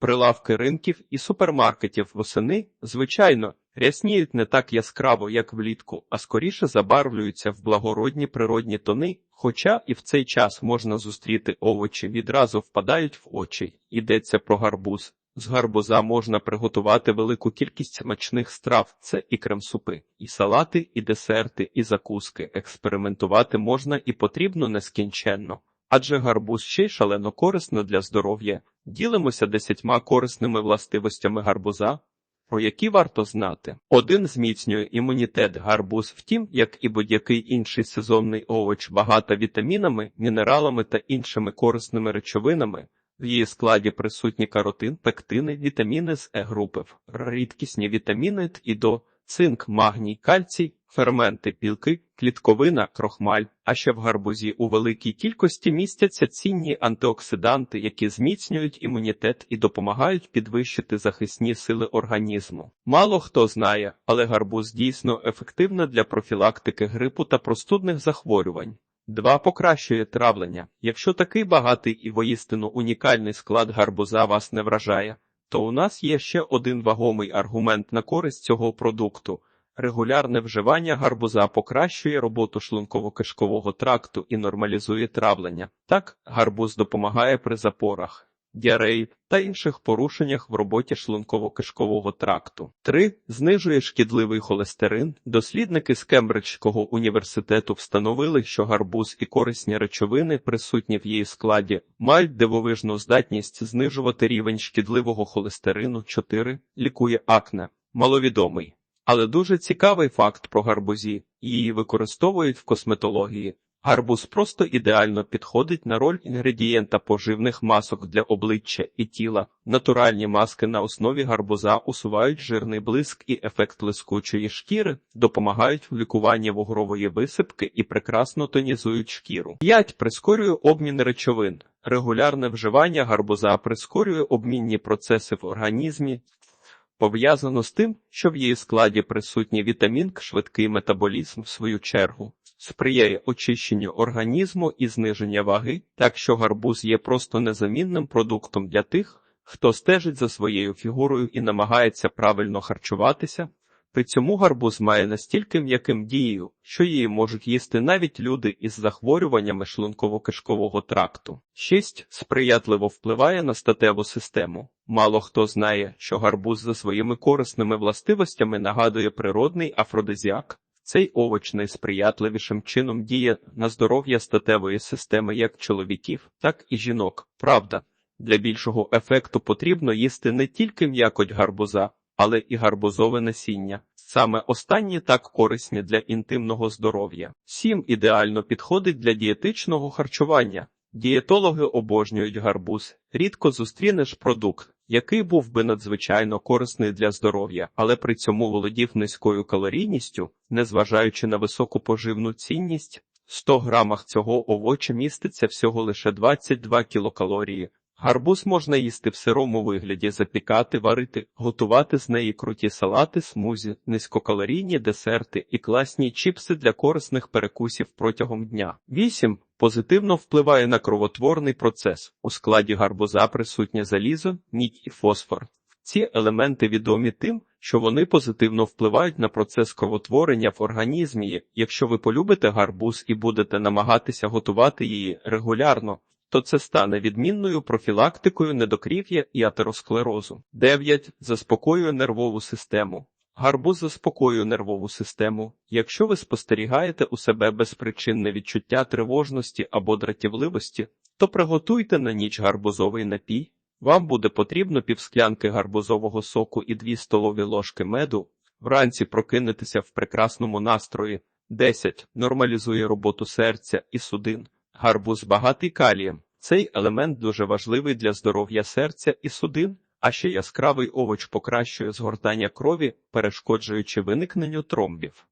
Прилавки ринків і супермаркетів восени, звичайно, рясніють не так яскраво, як влітку, а скоріше забарвлюються в благородні природні тони, хоча і в цей час можна зустріти овочі, відразу впадають в очі. Йдеться про гарбуз. З гарбуза можна приготувати велику кількість смачних страв. Це і крем-супи, і салати, і десерти, і закуски. Експериментувати можна і потрібно нескінченно. Адже гарбуз ще й шалено корисно для здоров'я. Ділимося десятьма корисними властивостями гарбуза, про які варто знати. Один зміцнює імунітет гарбуз, втім, як і будь-який інший сезонний овоч, багата вітамінами, мінералами та іншими корисними речовинами. В її складі присутні каротин, пектини, вітаміни з Е-групи, рідкісні вітаміни Т і до, цинк, магній, кальцій, ферменти, білки, клітковина, крохмаль. А ще в гарбузі у великій кількості містяться цінні антиоксиданти, які зміцнюють імунітет і допомагають підвищити захисні сили організму. Мало хто знає, але гарбуз дійсно ефективна для профілактики грипу та простудних захворювань. Два покращує травлення. Якщо такий багатий і воістину унікальний склад гарбуза вас не вражає, то у нас є ще один вагомий аргумент на користь цього продукту. Регулярне вживання гарбуза покращує роботу шлунково-кишкового тракту і нормалізує травлення. Так, гарбуз допомагає при запорах, діареї та інших порушеннях в роботі шлунково-кишкового тракту. 3. Знижує шкідливий холестерин. Дослідники з Кембриджського університету встановили, що гарбуз і корисні речовини, присутні в її складі, мають дивовижну здатність знижувати рівень шкідливого холестерину. 4. Лікує акне. Маловідомий. Але дуже цікавий факт про гарбузі. Її використовують в косметології. Гарбуз просто ідеально підходить на роль інгредієнта поживних масок для обличчя і тіла. Натуральні маски на основі гарбуза усувають жирний блиск і ефект блискучої шкіри, допомагають в лікуванні вугрової висипки і прекрасно тонізують шкіру. 5. Прискорює обмін речовин. Регулярне вживання гарбуза прискорює обмінні процеси в організмі, пов'язано з тим, що в її складі присутній вітамін швидкий метаболізм, в свою чергу, сприяє очищенню організму і зниження ваги, так що гарбуз є просто незамінним продуктом для тих, хто стежить за своєю фігурою і намагається правильно харчуватися. При цьому гарбуз має настільки м'яким дією, що її можуть їсти навіть люди із захворюваннями шлунково-кишкового тракту. 6. Сприятливо впливає на статеву систему. Мало хто знає, що гарбуз за своїми корисними властивостями нагадує природний афродизіак. Цей овоч найсприятливішим чином діє на здоров'я статевої системи як чоловіків, так і жінок. Правда, для більшого ефекту потрібно їсти не тільки м'якоть гарбуза, але і гарбузове насіння. Саме останні так корисні для інтимного здоров'я. Сім ідеально підходить для дієтичного харчування. Дієтологи обожнюють гарбуз. Рідко зустрінеш продукт, який був би надзвичайно корисний для здоров'я, але при цьому володів низькою калорійністю, незважаючи на високу поживну цінність. В 100 грамах цього овоча міститься всього лише 22 кілокалорії. Гарбуз можна їсти в сирому вигляді, запікати, варити, готувати з неї круті салати, смузі, низькокалорійні десерти і класні чіпси для корисних перекусів протягом дня. 8. Позитивно впливає на кровотворний процес. У складі гарбуза присутнє залізо, мідь і фосфор. Ці елементи відомі тим, що вони позитивно впливають на процес кровотворення в організмі. Якщо ви полюбите гарбуз і будете намагатися готувати її регулярно, то це стане відмінною профілактикою недокрів'я і атеросклерозу. 9. Заспокоює нервову систему. Гарбуз заспокоює нервову систему. Якщо ви спостерігаєте у себе безпричинне відчуття тривожності або дратівливості, то приготуйте на ніч гарбузовий напій. Вам буде потрібно півсклянки гарбузового соку і 2 столові ложки меду. Вранці прокинетеся в прекрасному настрої. 10. Нормалізує роботу серця і судин. Гарбуз багатий калієм. Цей елемент дуже важливий для здоров'я серця і судин, а ще яскравий овоч покращує згортання крові, перешкоджуючи виникненню тромбів.